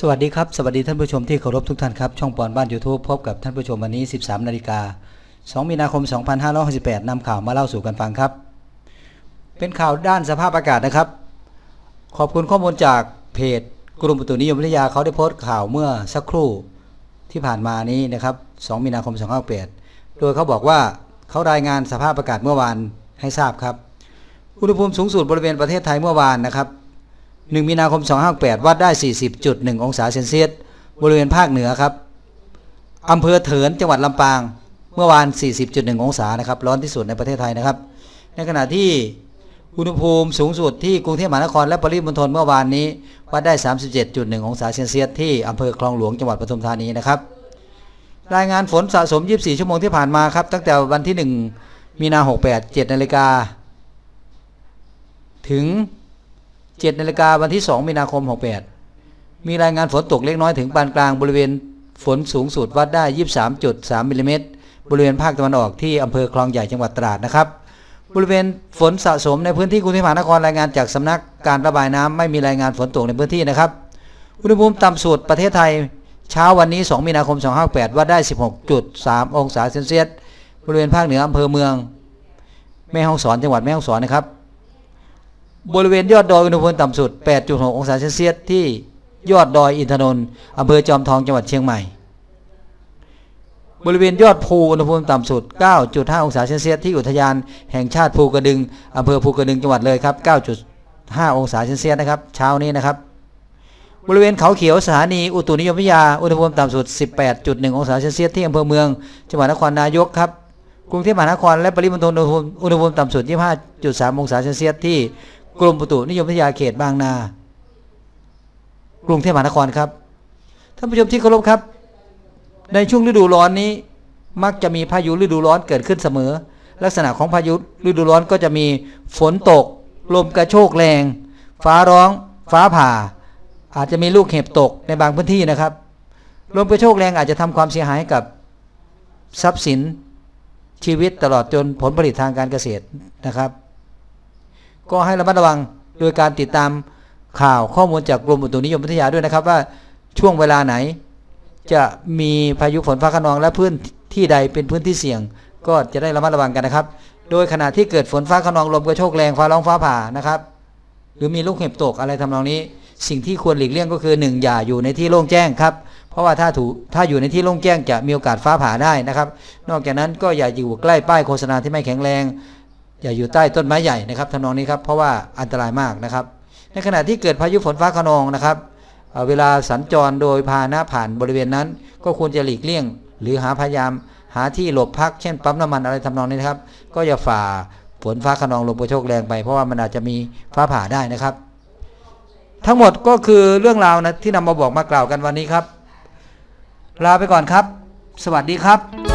สวัสดีครับสวัสดีท่านผู้ชมที่เคารพทุกท่านครับ ช่องปอนบ้าน YouTube พบกับท่านผู้ชมวันนี้ 13 นาฬิกา 2 มีนาคม 2568นำข่าวมาเล่าสู่กันฟังครับ เป็นข่าวด้านสภาพอากาศนะครับ ขอบคุณข้อมูลจากเพจกรมอุตุนิยมวิทยาเขาได้โพสต์ข่าวเมื่อสักครู่ที่ผ่านมานี้นะครับ 2 มีนาคม 2568โดยเขาบอกว่าเขารายงานสภาพอากาศเมื่อวานให้ทราบครับ อุณหภูมิสูงสุดบริเวณประเทศไทยเมื่อวานนะครับ 1 มีนาคม 258 วัดได้ 40.1 องศาเซนเซียส บริเวณภาคเหนือครับ อำเภอเถินจังหวัดลำปาง เมื่อวาน 40.1 องศานะครับ ร้อนที่สุดในประเทศไทยนะครับ ในขณะที่อุณหภูมิสูงสุดที่กรุงเทพมหานครและปริมณฑลเมื่อวานนี้ วัดได้ 37.1 องศาเซนเซียสที่อำเภอคลองหลวงจังหวัดปทุมธานีนะครับ รายงานฝนสะสม 24 ชั่วโมงที่ผ่านมาครับ ตั้งแต่วันที่ 1 มีนา 68 7นาฬิกาถึง 7นาฬิกาวันที่ 2 มีนาคม 68 มีรายงานฝนตกเล็กน้อยถึงปานกลางบริเวณฝนสูงสุดวัดได้ 23.3มิลลิเมตรบริเวณภาคตะวันออกที่อำเภอคลองใหญ่จังหวัดตราดนะครับ บริเวณฝนสะสมในพื้นที่กรุงเทพมหานครรายงานจากสำนักการระบายน้ำไม่มีรายงานฝนตกในพื้นที่นะครับ อุณหภูมิต่ำสุดประเทศไทยเช้าวันนี้ 2 มีนาคม 258วัดได้ 16.3 องศาเซนเซียสบริเวณภาคเหนืออำเภอเมือง แม่ฮ่องสอนจังหวัดแม่ฮ่องสอนนะครับ บริเวณยอดดอยอุณหภูมิต่ำสุด 8.6 องศาเซนเซียสที่ยอดดอยอินทนนท์อำเภอจอมทองจังหวัดเชียงใหม่ บริเวณยอดภูอุณหภูมิต่ำสุด 9.5 องศาเซนเซียสที่อุทยานแห่งชาติภูกระดึงอำเภอภูกระดึงจังหวัดเลยครับ 9.5 องศาเซนเซียสนะครับเช้านี้นะครับ บริเวณเขาเขียวสถานีอุตุนิยมวิทยาอุณหภูมิต่ำสุด 18.1 องศาเซนเซียสที่อำเภอเมืองจังหวัดนครนายกครับกรุงเทพมหานครและปริมณฑลอุณหภูมิต่ำสุด 25.3 องศาเซนเซียสที่ กรมอุตุนิยมวิทยาเขตบางนา กรุงเทพมหานครครับท่านผู้ชมที่เคารพครับ ในช่วงฤดูร้อนนี้ มักจะมีพายุฤดูร้อนเกิดขึ้นเสมอ ลักษณะของพายุฤดูร้อนก็จะมีฝนตก ลมกระโชกแรง ฟ้าร้อง ฟ้าผ่า อาจจะมีลูกเห็บตกในบางพื้นที่นะครับ ลมกระโชกแรงอาจจะทำความเสียหายกับทรัพย์สินชีวิตตลอดจนผลผลิตทางการเกษตรนะครับ ก็ให้ระมัดระวังโดยการติดตามข่าวข้อมูลจากกรมอุตุนิยมวิทยาด้วยนะครับ ว่าช่วงเวลาไหน จะมีพายุฝนฟ้าขนองและพื้นที่ใดเป็นพื้นที่เสี่ยง ก็จะได้ระมัดระวังกันนะครับ โดยขณะที่เกิดฝนฟ้าขนองลมกระโชกแรงฟ้าร้องฟ้าผ่านะครับ หรือมีลูกเห็บตกอะไรทำนองนี้ สิ่งที่ควรหลีกเลี่ยงก็คือ 1 อย่าอยู่ในที่โล่งแจ้งครับเพราะว่าถ้าถูถ้าอยู่ในที่โล่งแจ้งจะมีโอกาสฟ้าผ่าได้นะครับ นอกจากนั้นก็อย่าอยู่ใกล้ป้ายโฆษณาที่ไม่แข็งแรง อย่าอยู่ใต้ต้นไม้ใหญ่นะครับทำนองนี้ครับเพราะว่าอันตรายมากนะครับ ในขณะที่เกิดพายุฝนฟ้าขนองนะครับเเวลาสัญจรโดยพาหนะผ่านบริเวณนั้น ก็ควรจะหลีกเลี่ยง หรือหาพยายามหาที่หลบพักเช่นปั๊มน้ำมันอะไรทำนองนี้นะครับ ก็อย่าฝ่าฝนฟ้าขนองลมกระโชกแรงไป เพราะว่ามันอาจจะมีฟ้าผ่าได้นะครับ ทั้งหมดก็คือเรื่องราวนะที่นำมาบอกมากล่าวกันวันนี้ครับ ลาไปก่อนครับ สวัสดีครับ